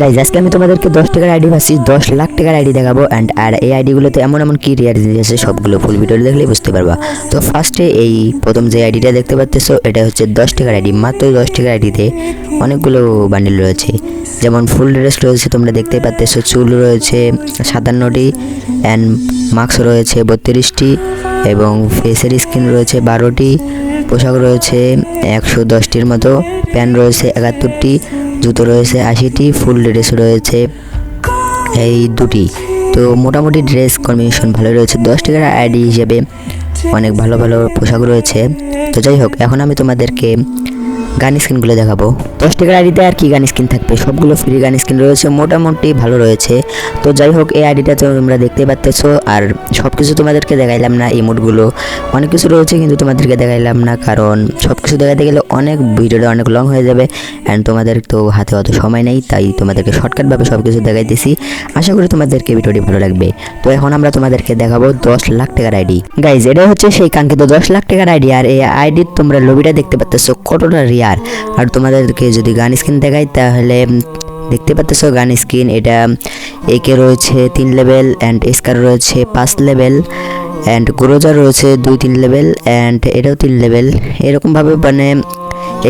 Guys আজকে আমি তোমাদেরকে দশ টাকার আইডি পাচ্ছি দশ লাখ টাকার আইডি দেখাবো অ্যান্ড আর এই আইডিগুলোতে এমন এমন কি রিয়ার জিনিস আছে, সবগুলো ফুল ভিডিও দেখলেই বুঝতে পারবা। তো ফার্স্টে এই প্রথম যে আইডিটা দেখতে পাচ্তেছো এটা হচ্ছে দশ টাকার আইডি মাত্র দশ টাকার আইডিতে অনেকগুলো বান্ডিল রয়েছে। যেমন ফুল ড্রেস রয়েছে, তোমরা দেখতে পাচ্তেছো চুল রয়েছে সাতান্নটি অ্যান্ড মাস্ক রয়েছে বত্রিশটি এবং ফেসের স্কিন রয়েছে বারোটি, পোশাক রয়েছে একশো দশটির মতো, প্যান্ট রয়েছে একাত্তরটি জুতো রয়েছে আশিটি, ফুল ড্রেস রয়েছে এই দুটি। তো মোটামুটি ড্রেস কম্বিনেশন ভালো রয়েছে। দশ টাকার আইডি হিসেবে অনেক ভালো ভালো পোশাক রয়েছে। তো যাই হোক, এখন আমি তোমাদেরকে গান স্কিনগুলো দেখাবো। দশ টাকার আইডিতে আর কি গান স্কিন থাকবে? সবগুলো ফ্রি গান স্কিন রয়েছে, মোটামুটি ভালো রয়েছে। তো যাই হোক, এই আইডিটা তোমরা দেখতে পাচ্তেছো আর সব কিছু তোমাদেরকে দেখাইলাম না এই ইমোটগুলো অনেক কিছু রয়েছে কিন্তু তোমাদেরকে দেখাইলাম না, কারণ সব কিছু দেখাতে গেলে অনেক ভিডিওটা অনেক লং হয়ে যাবে অ্যান্ড তোমাদের তো হাতে অত সময় নেই, তাই তোমাদেরকে শর্টকাটভাবে সব কিছু দেখাইতেছি। আশা করি তোমাদেরকে ভিডিওটি ভালো লাগবে। তো এখন আমরা তোমাদেরকে দেখাবো দশ লাখ টাকার আইডি। গাইজ এটা হচ্ছে সেই কাঙ্ক্ষিত দশ লাখ টাকার আইডি, আর এই আইডির তোমরা লবিটা দেখতে পাচ্তেছো কতটা রিয়ার আর তোমাদেরকে যদি গান স্ক্রিন দেখাই তাহলে দেখতে পাচ্ছ গান স্ক্রিন, এটা একে রয়েছে তিন লেভেল অ্যান্ড স্কার রয়েছে পাঁচ লেভেল অ্যান্ড গ্রোজার রয়েছে দুই তিন লেভেল অ্যান্ড এটাও তিন লেভেল। এরকমভাবে মানে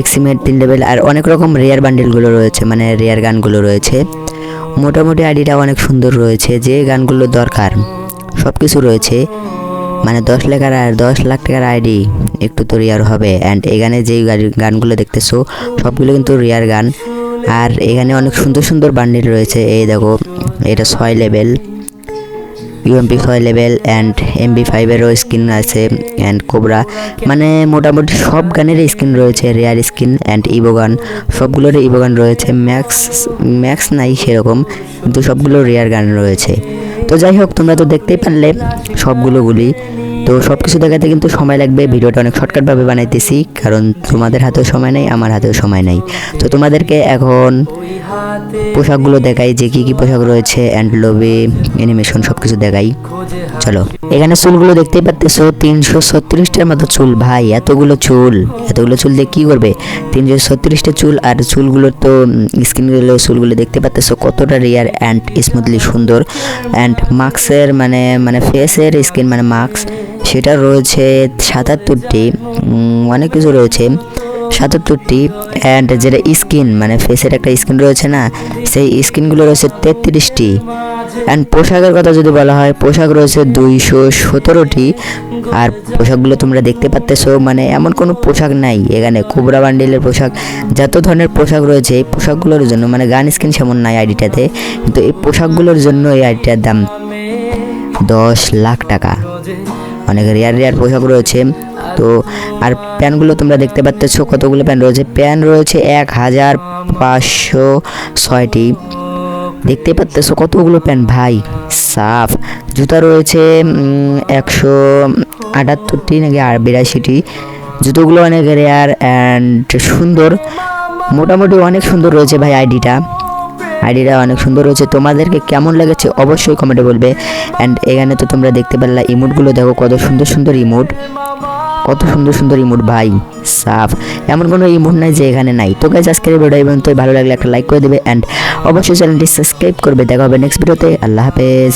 এক্সিমেট তিন লেভেল আর অনেক রকম রেয়ার বান্ডেলগুলো রয়েছে মানে রেয়ার গানগুলো রয়েছে। মোটামুটি আইডিটা অনেক সুন্দর রয়েছে, যে গানগুলো দরকার সব কিছু রয়েছে। মানে দশ লাখের আর দশ লাখ টাকার আইডি একটু তো রিয়ার হবে। অ্যান্ড এখানে যেই গানগুলো দেখতেছো, সবগুলো কিন্তু রিয়ার গান। আর এখানে অনেক সুন্দর সুন্দর বান্ডিল রয়েছে। এই দেখো, এটা ছয় লেভেল ইউএমপি ছয় লেভেল অ্যান্ড এমবি ফাইভেরও স্কিন আছে অ্যান্ড কোবরা মানে মোটামুটি সব গানেরই স্কিন রয়েছে rare skin and evo gun. সবগুলোরই Ivo গান রয়েছে। ম্যাক্স ম্যাক্স নাই সেরকম, কিন্তু সবগুলো রেয়ার গান রয়েছে। তো যাই হোক, তোমরা তো দেখতেই পারলে সবগুলো গুলি। তো সব কিছু দেখাতে কিন্তু সময় লাগবে, ভিডিওটা অনেক শর্টকাটভাবে বানাইতেছি, কারণ তোমাদের হাতেও সময় নেই, আমার হাতেও সময় নেই। তো তোমাদেরকে এখন পোশাকগুলো দেখাই, যে কী কী পোশাক রয়েছে অ্যান্ড লবি অ্যানিমেশন সব কিছু দেখাই। চলো, এখানে চুলগুলো দেখতেই পাচ্তেছো তিনশো ছত্রিশটার মতো চুল, ভাই, এতগুলো চুল এতগুলো চুল দিয়ে কি করবে? তিনশো ছত্রিশটা চুল আর চুলগুলোর তো স্কিনগুলো চুলগুলো দেখতে পাচ্তেছো কতটা রিয়ার অ্যান্ড স্মুথলি সুন্দর। অ্যান্ড মাস্কের মানে মানে ফেসের স্কিন মানে মাস্ক সেটা রয়েছে সাতাত্তরটি অনেক কিছু রয়েছে, সাতাত্তরটি। অ্যান্ড যেটা স্কিন মানে ফেসের একটা স্কিন রয়েছে না, সেই স্কিনগুলো রয়েছে তেত্রিশটি। অ্যান্ড পোশাকের কথা যদি বলা হয়, পোশাক রয়েছে দুইশো সতেরোটি। আর পোশাকগুলো তোমরা দেখতে পাচ্তেছো মানে এমন কোনো পোশাক নাই। এখানে কোবরা বান্ডিলের পোশাক, যত ধরনের পোশাক রয়েছে, এই পোশাকগুলোর জন্য মানে গান স্কিন সেমন নাই আইডিটাতে, কিন্তু এই পোশাকগুলোর জন্য এই আইডিটার দাম দশ লাখ টাকা। অনেক রেয়ার রেয়ার পোশাক রয়েছে। তো, আর প্যান্টগুলো তোমরা দেখতে পাচ্ছ কতগুলো প্যান্ট রয়েছে। প্যান্ট রয়েছে এক হাজার পাঁচশো ছয়টি। দেখতে পাচ্ছ কতগুলো প্যান্ট? ভাই, সাফ। জুতা রয়েছে একশো আটাত্তরটি নাকি আর বিরাশিটি। জুতোগুলো অনেক রেয়ার অ্যান্ড সুন্দর। মোটামুটি অনেক সুন্দর রয়েছে ভাই আইডিটা। আইডিটা অনেক সুন্দর রয়েছে। তোমাদেরকে কেমন লেগেছে অবশ্যই কমেন্টে বলবে। অ্যান্ড এখানে তো তোমরা দেখতে পারলা ইমোটগুলো দেখো, কত সুন্দর সুন্দর ইমোট কত সুন্দর সুন্দর ইমোট ভাই, সাফ। এমন কোনো ইমোট নাই যে এখানে নাই। তো গাইজ আজকের ভিডিও এবং তো ভালো লাগলে একটা লাইক করে দেবে অ্যান্ড অবশ্যই চ্যানেলটি সাবস্ক্রাইব করবে। দেখা হবে নেক্সট ভিডিওতে আল্লাহ হাফেজ।